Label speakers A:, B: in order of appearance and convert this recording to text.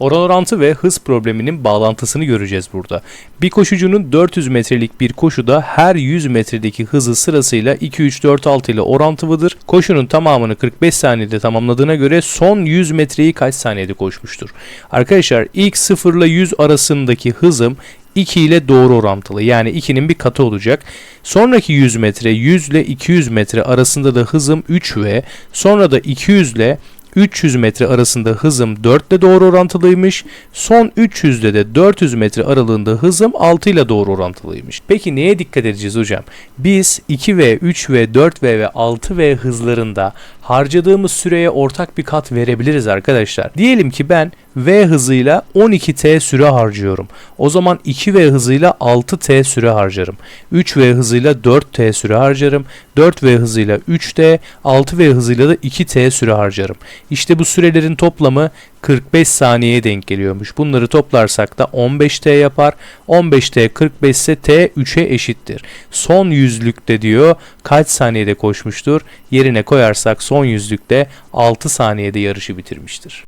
A: Oran orantı ve hız probleminin bağlantısını göreceğiz burada. Bir koşucunun 400 metrelik bir koşuda her 100 metredeki hızı sırasıyla 2, 3, 4, 6 ile orantılıdır. Koşunun tamamını 45 saniyede tamamladığına göre son 100 metreyi kaç saniyede koşmuştur? Arkadaşlar ilk 0 ile 100 arasındaki hızım 2 ile doğru orantılı. Yani 2'nin bir katı olacak. Sonraki 100 metre 100 ile 200 metre arasında da hızım 3 ve sonra da 200 ile 300 metre arasında hızım 4 ile doğru orantılıymış. Son 300'de de 400 metre aralığında hızım 6 ile doğru orantılıymış. Peki neye dikkat edeceğiz hocam? Biz 2V, 3V, 4V ve 6V hızlarında harcadığımız süreye ortak bir kat verebiliriz arkadaşlar. Diyelim ki ben V hızıyla 12T süre harcıyorum. O zaman 2V hızıyla 6T süre harcarım. 3V hızıyla 4T süre harcarım. 4V hızıyla 3T, 6V hızıyla da 2T süre harcarım. İşte bu sürelerin toplamı 45 saniyeye denk geliyormuş. Bunları toplarsak da 15T yapar. 15T 45 ise T 3'e eşittir. Son yüzlükte diyor kaç saniyede koşmuştur? Yerine koyarsak son yüzlükte 6 saniyede yarışı bitirmiştir.